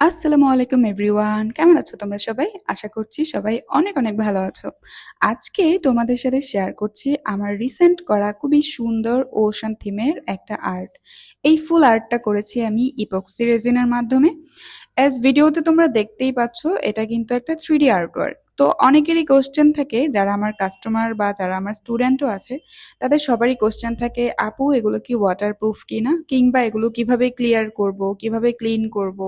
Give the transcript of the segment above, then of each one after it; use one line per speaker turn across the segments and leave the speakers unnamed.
আসসালামু আলাইকুম এভরিওয়ান। কেমন আছো তোমরা সবাই? আশা করছি সবাই অনেক অনেক ভালো আছো। আজকে তোমাদের সাথে শেয়ার করছি আমার রিসেন্ট করা খুবই সুন্দর ওশান থিমের একটা আর্ট এই ফুল আর্টটা করেছি আমি ইপক্সি রেজিনের মাধ্যমে। অ্যাজ ভিডিওতে তোমরা দেখতেই পাচ্ছ, এটা কিন্তু একটা থ্রিডি আর্ট ওয়ার্ক তো অনেকেরই কোশ্চেন থাকে, যারা আমার কাস্টমার বা যারা আমার স্টুডেন্টও আছে, তাদের সবারই কোশ্চেন থাকে, আপু, এগুলো কি ওয়াটার প্রুফ কি না কিংবা এগুলো কীভাবে ক্লিয়ার করব? কীভাবে ক্লিন করব?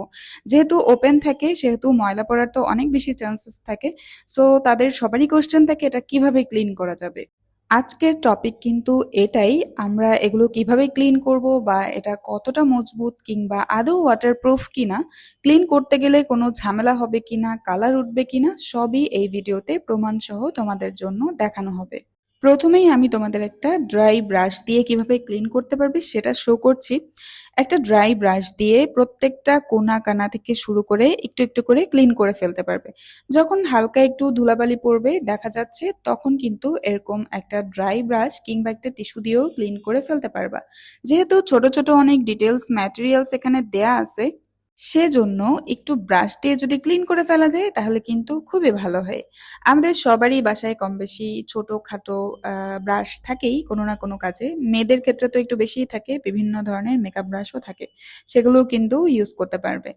যেহেতু ওপেন থাকে, সেহেতু ময়লা পড়ার তো অনেক বেশি চান্সেস থাকে সো তাদের সবারই কোশ্চেন থাকে, এটা কীভাবে ক্লিন করা যাবে? আজকের টপিক কিন্তু এটাই, আমরা এগুলো কীভাবে ক্লিন করব বা এটা কতটা মজবুত কিংবা আদৌ ওয়াটারপ্রুফ কিনা ক্লিন করতে গেলে কোনো ঝামেলা হবে কিনা কালার উঠবে কিনা, সবই এই ভিডিওতে প্রমাণ সহ তোমাদের জন্য দেখানো হবে। প্রথমেই আমি তোমাদের একটা ড্রাই ব্রাশ দিয়ে কীভাবে ক্লিন করতে পারবে সেটা শো করছি। একটা ড্রাই ব্রাশ দিয়ে প্রত্যেকটা কোনা কানা থেকে শুরু করে একটু একটু করে ক্লিন করে ফেলতে পারবে। যখন হালকা একটু ধুলাবালি পড়বে, দেখা যাচ্ছে তখন কিন্তু এরকম একটা ড্রাই ব্রাশ কিংবা একটা টিস্যু দিয়েও ক্লিন করে ফেলতে পারবা। যেহেতু ছোট ছোট অনেক ডিটেলস ম্যাটেরিয়ালস এখানে দেয়া আছে সেজন্য একটু ব্রাশ দিয়ে যদি ক্লিন করে ফেলা যায়, তাহলে কিন্তু খুবই ভালো হয়। আমাদের সবারই বাসায় কম বেশি ছোটখাটো ব্রাশ থাকেই কোনো না কোনো কাজে। মেয়েদের ক্ষেত্রে তো একটু বেশিই থাকে, বিভিন্ন ধরনের মেকআপ ব্রাশও থাকে। সেগুলোও কিন্তু ইউজ করতে পারবে।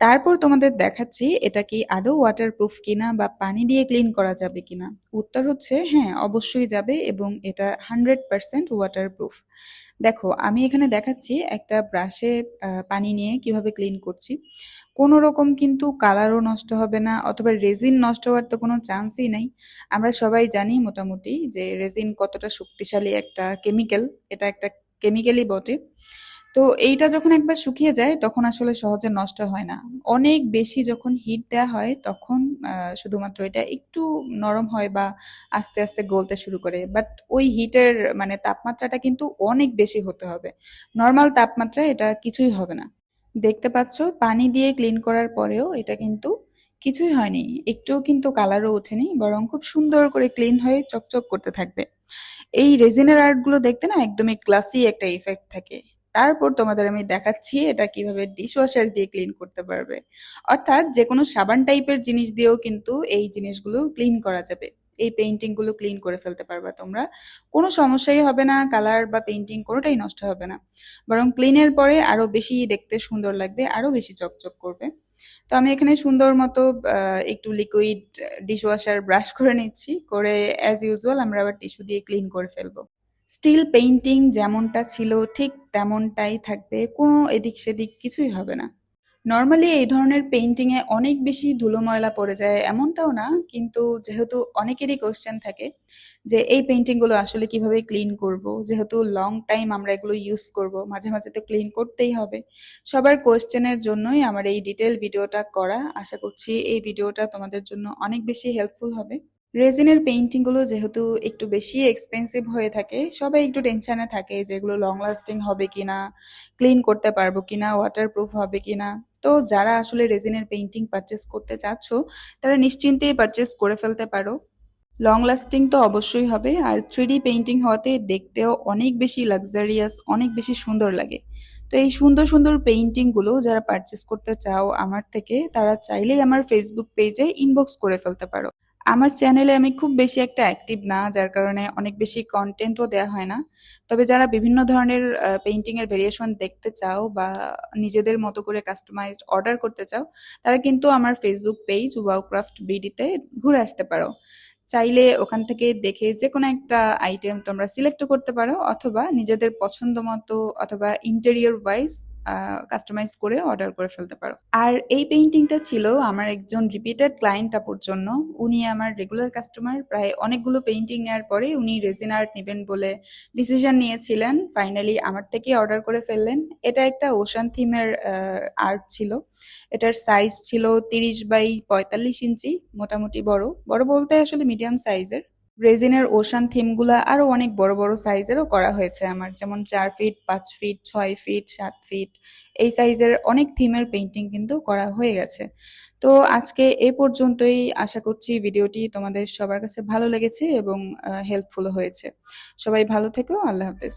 তারপর তোমাদের দেখাচ্ছি, এটা কি আদৌ ওয়াটারপ্রুফ কিনা বা পানি দিয়ে ক্লিন করা যাবে কিনা? উত্তর হচ্ছে হ্যাঁ অবশ্যই যাবে এবং এটা হান্ড্রেড পার্সেন্ট ওয়াটারপ্রুফ দেখো, আমি এখানে দেখাচ্ছি একটা ব্রাশে পানি নিয়ে কীভাবে ক্লিন করছি। কোনো রকম কিন্তু কালারও নষ্ট হবে না, অথবা রেজিন নষ্ট হওয়ার তো কোনো চান্সই নাই। আমরা সবাই জানি মোটামুটি যে রেজিন কতটা শক্তিশালী একটা কেমিক্যাল এটা একটা কেমিক্যালই বটে। তো এইটা যখন একবার শুকিয়ে যায়, তখন আসলে সহজে নষ্ট হয় না। অনেক বেশি যখন হিট দেওয়া হয়, তখন শুধুমাত্র এটা একটু নরম হয় বা আস্তে আস্তে গলতে শুরু করে। বাট ওই হিটের মানে তাপমাত্রাটা কিন্তু অনেক বেশি হতে হবে। নর্মাল তাপমাত্রা এটা কিছুই হবে না। দেখতে পাচ্ছ, পানি দিয়ে ক্লিন করার পরেও এটা কিন্তু কিছুই হয়নি। একটুও কিন্তু কালারও ওঠেনি, বরং খুব সুন্দর করে ক্লিন হয়ে চকচক করতে থাকবে। এই রেজিনের আর্টগুলো দেখতে না, একদমই ক্লাসি একটা ইফেক্ট থাকে। তারপর তোমাদের আমি দেখাচ্ছি এটা কীভাবে ডিশওয়াশার দিয়ে ক্লিন করতে পারবে। অর্থাৎ যে কোনো সাবান টাইপের জিনিস দিয়েও কিন্তু এই জিনিসগুলো ক্লিন করা যাবে। এই পেইন্টিংগুলো ক্লিন করে ফেলতে পারবা তোমরা। কোনো সমস্যাই হবে না কালার বা পেইন্টিং কোনোটাই নষ্ট হবে না। বরং ক্লিনের পরে আরও বেশি দেখতে সুন্দর লাগবে, আরও বেশি চকচক করবে। তো আমি এখানে সুন্দর মতো একটু লিকুইড ডিশওয়াশার ব্রাশ করে নিচ্ছি। করে অ্যাজ ইউজুয়াল আমরা আবার টিস্যু দিয়ে ক্লিন করে ফেলব। স্টিল পেইন্টিং যেমনটা ছিল ঠিক তেমনটাই থাকবে, কোনো এদিক সেদিক কিছুই হবে না। নর্মালি এই ধরনের পেইন্টিংয়ে অনেক বেশি ধুলো ময়লা পড়ে যায় এমনটাও না, কিন্তু যেহেতু অনেকেরই কোশ্চেন থাকে যে এই পেইন্টিংগুলো আসলে কীভাবে ক্লিন করব, যেহেতু লং টাইম আমরা এগুলো ইউজ করব, মাঝে মাঝে তো ক্লিন করতেই হবে। সবার কোশ্চেনের জন্যই আমার এই ডিটেল ভিডিওটা করা। আশা করছি এই ভিডিওটা তোমাদের জন্য অনেক বেশি হেল্পফুল হবে। রেজিনের পেইন্টিংগুলো যেহেতু একটু বেশি এক্সপেন্সিভ হয়ে থাকে, সবাই একটু টেনশনে থাকে যে এগুলো লং লাস্টিং হবে কিনা ক্লিন করতে পারব কি কিনা ওয়াটারপ্রুফ হবে কিনা। তো যারা আসলে রেজিনের পেইন্টিং পারচেস করতে চাচ্ছ, তারা নিশ্চিন্তেই পারচেস করে ফেলতে পারো। লং লাস্টিং তো অবশ্যই হবে, আর থ্রি পেইন্টিং হওয়াতে দেখতেও অনেক বেশি লাক্সারিয়াস অনেক বেশি সুন্দর লাগে। তো এই সুন্দর সুন্দর পেইন্টিংগুলো যারা পারচেস করতে চাও আমার থেকে, তারা চাইলেই আমার ফেসবুক পেজে ইনবক্স করে ফেলতে পারো। আমার চ্যানেলে আমি খুব বেশি একটা অ্যাক্টিভ না, যার কারণে অনেক বেশি কন্টেন্টও দেওয়া হয় না। তবে যারা বিভিন্ন ধরনের পেইন্টিং এর ভেরিয়েশন দেখতে চাও বা নিজেদের মতো করে কাস্টমাইজড অর্ডার করতে চাও, তারা কিন্তু আমার ফেসবুক পেজ ওয়াওক্রাফট বিডিতে ঘুরে আসতে পারো। চাইলে ওখান থেকে দেখে যে কোনো একটা আইটেম তোমরা সিলেক্ট করতে পারো, অথবা নিজেদের পছন্দ মতো অথবা ইন্টেরিয়র ওয়াইজ কাস্টমাইজ করে অর্ডার করে ফেলতে পারো। আর এই পেইন্টিংটা ছিল আমার একজন রিপিটেড ক্লায়েন্ট আপুর জন্য। উনি আমার রেগুলার কাস্টমার প্রায় অনেকগুলো পেইন্টিং নেওয়ার পরে উনি রেজিন আর্ট নেবেন বলে ডিসিশন নিয়েছিলেন। ফাইনালি আমার থেকে অর্ডার করে ফেললেন। এটা একটা ওশান থিমের আর্ট ছিল। এটার সাইজ ছিল তিরিশ বাই পঁয়তাল্লিশ ইঞ্চি, মোটামুটি বড়। বড় বলতে আসলে মিডিয়াম সাইজের রেজিনের ওশান থিমগুলো আরও অনেক বড় বড় সাইজেরও করা হয়েছে আমার, যেমন চার ফিট, পাঁচ ফিট, ছয় ফিট, সাত ফিট, এই সাইজের অনেক থিমের পেন্টিং কিন্তু করা হয়ে গেছে। তো আজকে এ পর্যন্তই, আশা করছি ভিডিওটি তোমাদের সবার কাছে ভালো লেগেছে এবং হেল্পফুল হয়েছে। সবাই ভালো থেকো, আল্লাহ হাফেজ।